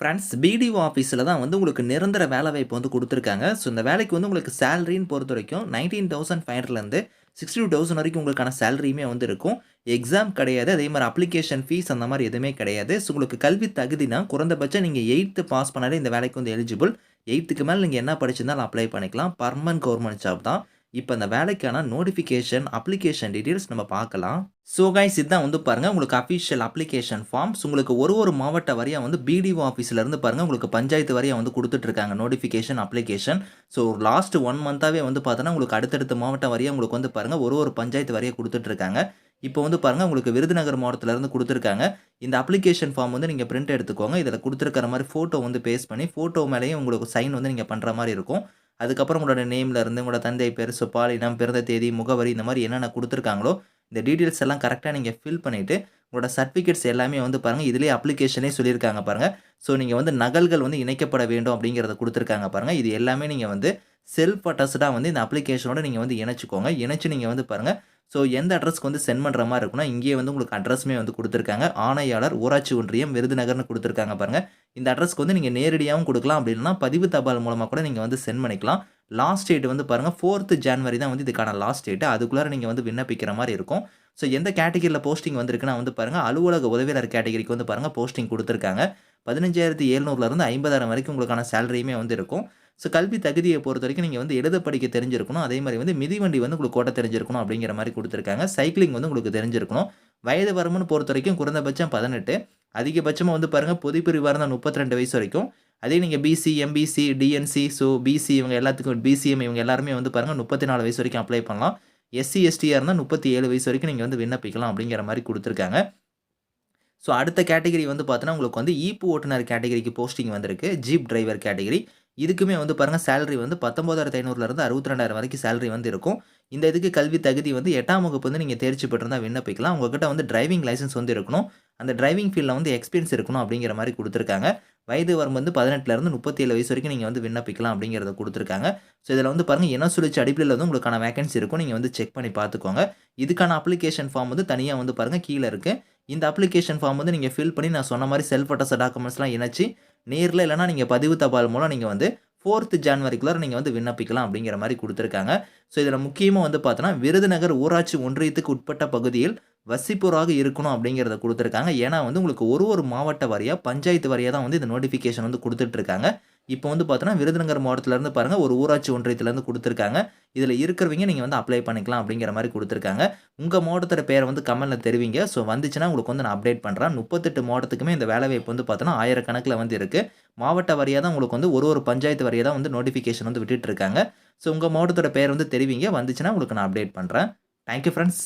Friends BDO ஆஃபீஸில் தான் வந்து உங்களுக்கு நிரந்தர வேலை வாய்ப்பு வந்து கொடுத்துருக்காங்க. ஸோ இந்த வேலைக்கு வந்து உங்களுக்கு சேலரின்னு பொறுத்த வரைக்கும் நைன்டீன் தௌசண்ட் ஃபைவ் ஹண்ட்ரட்லேருந்து சிக்ஸ்டி டூ தௌசண்ட் வரைக்கும் உங்களுக்கான சேலரியுமே வந்து இருக்கும். எக்ஸாம் கிடையாது அதே மாதிரி அப்ளிகேஷன் ஃபீஸ் அந்த மாதிரி எதுவுமே கிடையாது. ஸோ உங்களுக்கு கல்வி தகுதினா குறைந்தபட்சம் நீங்கள் எயித்து பாஸ் பண்ணாலே இந்த வேலைக்கு வந்து எலிஜிபிள் எயித்துக்கு மேலே நீங்கள் என்ன படிச்சிருந்தாலும் அப்ளை பண்ணிக்கலாம். பர்மனன்ட் கவர்மெண்ட் ஜாப் தான். இப்போ அந்த வேலைக்கான நோட்டிஃபிகேஷன் அப்ளிகேஷன் டீட்டெயில்ஸ் நம்ம பார்க்கலாம். ஸோ கைஸ் இதுதான் வந்து பாருங்கள் உங்களுக்கு அஃபிஷியல் அப்ளிகேஷன் ஃபார்ம்ஸ் உங்களுக்கு ஒரு ஒரு மாவட்ட வரையாக வந்து பிடிஓ ஆஃபீஸ்லேருந்து பாருங்கள் உங்களுக்கு பஞ்சாயத்து வரையாக வந்து கொடுத்துட்ருக்காங்க notification application so last one மந்த்தாகவே வந்து பார்த்தோன்னா உங்களுக்கு அடுத்தடுத்த மாவட்ட வரையாக உங்களுக்கு வந்து பாருங்கள் ஒரு ஒரு பஞ்சாயத்து வரையாக கொடுத்துட்ருக்காங்க இப்போ வந்து பாருங்கள் உங்களுக்கு விருதுநகர் மாவட்டத்திலேருந்து கொடுத்துருக்காங்க. இந்த அப்ளிகேஷன் ஃபார்ம் வந்து நீங்கள் பிரிண்ட் எடுத்துக்கோங்க. இதில் கொடுத்துருக்கிற மாதிரி ஃபோட்டோ வந்து பேஸ்ட் பண்ணி ஃபோட்டோ மேலேயும் உங்களுக்கு சைன் வந்து நீங்கள் பண்ணுற மாதிரி இருக்கும். அதுக்கப்புறம் உங்களோட நேமில் இருந்து உங்களோட தந்தை பேர் சுப்பால் பாலினம் பிறந்த தேதி முகவரி இந்த மாதிரி என்னென்ன கொடுத்துருக்காங்களோ இந்த டீட்டெயில்ஸ் எல்லாம் கரெக்டாக நீங்கள் ஃபில் பண்ணிவிட்டு உங்களோட சர்டிஃபிகேட்ஸ் எல்லாமே வந்து பாருங்கள் இதிலே அப்ளிகேஷனே சொல்லியிருக்காங்க பாருங்கள் ஸோ நீங்கள் வந்து நகல்கள் வந்து இணைக்கப்பட வேண்டும் அப்படிங்கிறத கொடுத்துருக்காங்க பாருங்கள் இது எல்லாமே நீங்கள் வந்து செல்ஃப் அட்டஸ்டாக வந்து இந்த அப்ளிகேஷனோட நீங்கள் வந்து இணைச்சிக்கோங்க. இணைச்சு நீங்கள் வந்து பாருங்கள் ஸோ எந்த அட்ரஸ்க்கு வந்து சென்ட் பண்ணுற மாதிரி இருக்குன்னா இங்கேயே வந்து உங்களுக்கு அட்ரஸுமே வந்து கொடுத்துருக்காங்க. ஆணையாளர் ஊராட்சி ஒன்றியம் விருதுநகர்னு கொடுத்துருக்காங்க பாருங்கள் இந்த அட்ரஸ்க்கு வந்து நீங்கள் நேரடியாகவும் கொடுக்கலாம். அப்படின்னா பதிவு தபால் மூலமாக கூட நீங்கள் வந்து சென்ட் பண்ணிக்கலாம். லாஸ்ட் டேட் வந்து பாருங்கள் ஃபோர்த்து ஜான்வரி தான் வந்து இதுக்கான லாஸ்ட் டேட்டு அதுக்குள்ளே நீங்கள் வந்து விண்ணப்பிக்கிற மாதிரி இருக்கும். ஸோ எந்த கேட்டகரியில் போஸ்டிங் வந்திருக்குன்னா வந்து பாருங்கள் அலுவலக உதவியாளர் கேட்டகரிக்கு வந்து பாருங்கள் போஸ்டிங் கொடுத்துருக்காங்க. பதினஞ்சாயிரத்தி எழுநூறுலேருந்து ஐம்பதாயிரம் வரைக்கும் உங்களுக்கான சேலரியுமே வந்து இருக்கும். ஸோ கல்வி தகுதியை பொறுத்த வரைக்கும் நீங்கள் வந்து எழுத படிக்க தெரிஞ்சிருக்கணும். அதே மாதிரி வந்து மிதிவண்டி வந்து உங்களுக்கு ஓட்ட தெரிஞ்சிருக்கணும் அப்படிங்கிற மாதிரி கொடுத்துருக்காங்க. சைக்கிளிங் வந்து உங்களுக்கு தெரிஞ்சிருக்கணும். வயது வரம்புன்னு பொறுத்த வரைக்கும் குறைந்தபட்சம் பதினெட்டு. அதிகபட்சமாக வந்து பாருங்கள் பொதுப்பிரிவாக இருந்தால் முப்பத்தி ரெண்டு வயசு வரைக்கும். அதே நீங்கள் BC MBC DNC so BC இவங்க எல்லாத்துக்கும் பிசிஎம் இவங்க எல்லாருமே வந்து பாருங்கள் முப்பத்தி நாலு வயசு வரைக்கும் அப்ளை பண்ணலாம். எஸ்சி எஸ்டியாக இருந்தால் முப்பத்தி ஏழு வயசு வரைக்கும் நீங்கள் வந்து விண்ணப்பிக்கலாம் அப்படிங்கிற மாதிரி கொடுத்துருக்காங்க. ஸோ அடுத்த கேட்டகரி வந்து பார்த்தோன்னா உங்களுக்கு வந்து ஈப்பு ஓட்டுநர் கேட்டகரிக்கு போஸ்டிங் வந்திருக்கு. ஜீப் டிரைவர் கேட்டகரி இதுக்குமே வந்து பாருங்கள் சேலரி வந்து பத்தொம்போதாயிரத்து ஐநூறுலேருந்து அறுபத்தி ரெண்டாயிரம் வரைக்கும் சேலரி வந்து இருக்கும். இந்த இதுக்கு கல்வி தகுதி வந்து எட்டாம் வகுப்பு வந்து நீங்கள் தேர்ச்சி பெற்றிருந்தால் விண்ணப்பிக்கலாம். உங்ககிட்ட வந்து டிரைவிங் லைசன்ஸ் வந்து இருக்கணும். அந்த டிரைவிங் ஃபீல்டில் வந்து எக்ஸ்பீரியன்ஸ் இருக்கணும் அப்படிங்கிற மாதிரி கொடுத்துருக்காங்க. வயது வரம்பு வந்து பதினெட்டுலேருந்து முப்பத்தேழு வயசு வரைக்கும் நீங்கள் வந்து விண்ணப்பிக்கலாம் அப்படிங்கிறத கொடுத்துருக்காங்க. ஸோ இதில் வந்து பாருங்கள் என்ன சுழிச்சு அடிப்படையில் வந்து உங்களுக்கான வேகன்சி இருக்கும். நீங்கள் வந்து செக் பண்ணி பார்த்துக்கோங்க. இதுக்கான அப்ளிகேஷன் ஃபார்ம் வந்து தனியாக வந்து பாருங்கள் கீழே இருக்குது இந்த அப்ளிகேஷன் ஃபார்ம் வந்து நீங்கள் ஃபில் பண்ணி நான் சொன்ன மாதிரி செல்ஃப் அட்டஸ்ட் டாக்குமெண்ட்ஸ்லாம் இணைச்சி நேரில் இல்லைனா நீங்கள் பதிவு தபால் மூலம் நீங்கள் வந்து ஃபோர்த்து ஜான்வரிக்குள்ளே நீங்கள் வந்து விண்ணப்பிக்கலாம் அப்படிங்கிற மாதிரி கொடுத்துருக்காங்க. ஸோ இதில் முக்கியமாக வந்து பார்த்தோன்னா விருதுநகர் ஊராட்சி ஒன்றியத்துக்கு உட்பட்ட பகுதியில் வசிப்போராக இருக்கணும் அப்படிங்கிறத கொடுத்துருக்காங்க. ஏன்னா வந்து உங்களுக்கு ஒரு ஒரு மாவட்ட வாரியாக பஞ்சாயத்து வாரியாக தான் வந்து இந்த நோட்டிஃபிகேஷன் வந்து கொடுத்துட்ருக்காங்க. இப்போ வந்து பார்த்தோன்னா விருதுநகர் மாவட்டத்திலேருந்து பாருங்கள் ஒரு ஊராட்சி ஒன்றியத்துலேருந்து கொடுத்துருக்காங்க. இதில் இருக்கிறவங்க நீங்கள் வந்து அப்ளை பண்ணிக்கலாம் அப்படிங்கிற மாதிரி கொடுத்துருக்காங்க. உங்கள் மாவட்டத்தோட பேரை வந்து கமலில் தெரிவிங்க. ஸோ வந்துச்சுன்னா உங்களுக்கு வந்து நான் அப்டேட் பண்ணுறேன் முப்பத்தெட்டு மாவட்டத்துக்குமே இந்த வேலை வாய்ப்பு வந்து பார்த்தோன்னா ஆயிரக்கணக்கில் வந்து இருக்குது மாவட்ட வாரியாக தான் உங்களுக்கு வந்து ஒரு ஒரு பஞ்சாயத்து வாரியாக தான் வந்து நோட்டிஃபிகேஷன் வந்து விட்டுட்டு இருக்காங்க ஸோ உங்கள் மாவட்டத்தோட பேர் வந்து தெரிவிங்க. வந்துச்சுன்னா உங்களுக்கு நான் அப்டேட் பண்ணுறேன் தேங்க்யூ ஃப்ரெண்ட்ஸ்